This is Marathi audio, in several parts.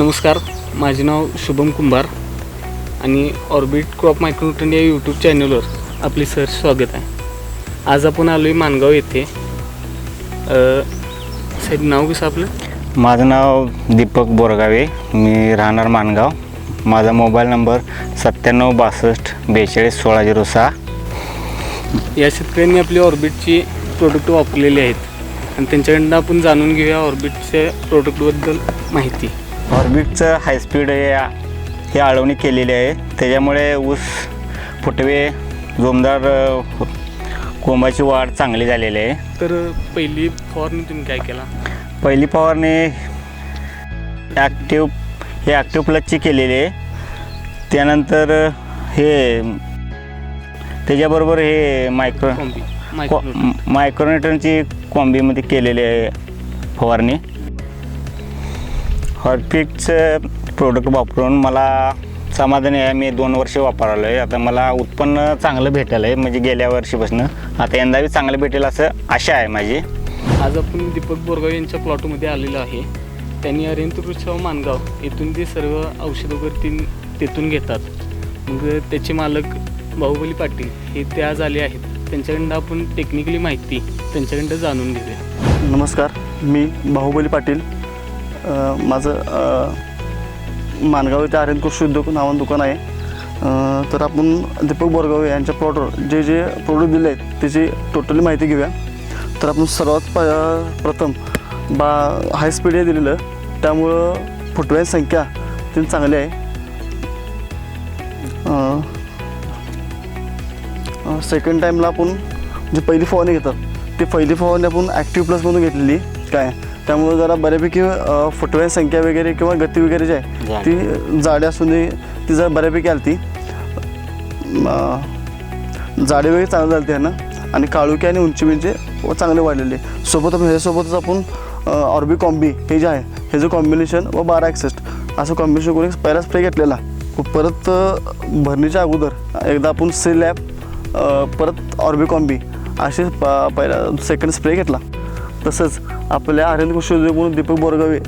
नमस्कार माझे नाव शुभम कुंभार आणि ऑर्बिट क्रॉप मायक्रोन्यूट्रन या यूट्यूब चॅनलवर आपले सर स्वागत आहे. आज आपण आलो आहे मानगाव येथे साहेब नाव कसं आपलं? माझं नाव दीपक बोरगावे मी राहणार मानगाव माझा मोबाईल नंबर सत्त्याण्णव बासष्ट बेचाळीस सोळा झिरो सहा. या शेतकऱ्यांनी आपली ऑर्बिटची प्रोडक्ट वापरलेली आहेत. आणि त्यांच्याकडनं आपण जाणून घेऊया ऑर्बिटच्या प्रोडक्टबद्दल माहिती. ऑर्बिटचं हायस्पीड हे हे आळवणी केलेली आहे. त्याच्यामुळे ऊस फुटवे जोमदार कोंबाची वाढ चांगली झालेली आहे. तर पहिली फवारणी तुम्ही काय केला? पहिली फवारणी ॲक्टिव हे ॲक्टिव प्लसची केलेली आहे. त्यानंतर हे त्याच्याबरोबर हे मायक्रो मायक्रोनेटरची कॉम्बीमध्ये केलेली आहे फवारणी. हॉर्पिकचं प्रोडक्ट वापरून मला समाधानी आहे. मी दोन वर्ष वापरालो आहे. आता मला उत्पन्न चांगलं भेटेल आहे. म्हणजे गेल्या वर्षीपासून. आता यंदाही चांगलं भेटेल असं आशा आहे माझी. आज आपण दीपक बोरगाव यांच्या प्लॉटमध्ये आलेलो आहे. त्यांनी अरिंतृत्सव मानगाव येथून ते सर्व औषध वगैरे तीन तेथून घेतात. मग त्याचे मालक बाहुबली पाटील हे ते आज आले आहेत. त्यांच्याकडनं आपण टेक्निकली माहिती त्यांच्याकडनं जाणून घेऊया. नमस्कार. मी बाहुबली पाटील. माझं मानगाव येथे आर्यन कृषी उद्योग नावानं दुकान आहे. तर आपण दीपक बोरगाव यांच्या प्लॉटवर जे जे प्रोडक्ट दिले आहेत त्याची टोटली माहिती घेऊया. तर आपण सर्वात प प्रथम बा हाय स्पीड हे दिलेलं. त्यामुळं फुटव्यांची संख्या ती चांगली आहे. सेकंड टाईमला आपण जी पहिली फवारणी घेतात ती पहिली फवारणी आपण ॲक्टिव्ह प्लसमधून घेतलेली. काय? त्यामुळे जरा बऱ्यापैकी अ, फुटव्यांची संख्या वगैरे किंवा गती वगैरे जी आहे. ती जाडी असून ती जरा बऱ्यापैकी आली ती जाडी वगैरे चांगली झाली ना? आणि काळुकी आणि उंची म्हणजे चांगले वाढलेले सोबत ह्याच्यासोबतच आपण ऑर्बी कॉम्बी हे जे आहे हे जे कॉम्बिनेशन व बारा एक्सेस्ट असं कॉम्बिनेशन करून पहिला स्प्रे घेतलेला. परत भरणीच्या अगोदर एकदा आपण सी लॅब परत ऑर्बी कॉम्बी असे प पहिला सेकंड स्प्रे घेतला. तसंच आपल्या आर्यन कृषी उद्योग म्हणून दीपक बोरगावे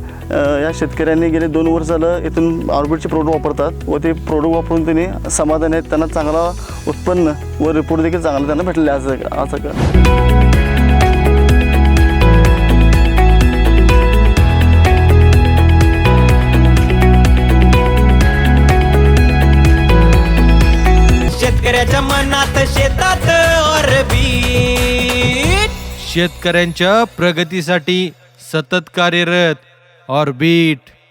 या शेतकऱ्यांनी गेले दोन वर्ष झालं इथून ऑर्बिटचे प्रोडक्ट वापरतात व ते प्रोडक्ट वापरून त्यांनी समाधान आहेत. त्यांना चांगला उत्पन्न व रिपोर्ट देखील चांगला त्यांना भेटले आहे असं असं का? शेतकऱ्याच्या मनात शेतात ऑरबीट शेतकऱ्यांच्या प्रगतीसाठी सतत कार्यरत ऑर्बिट.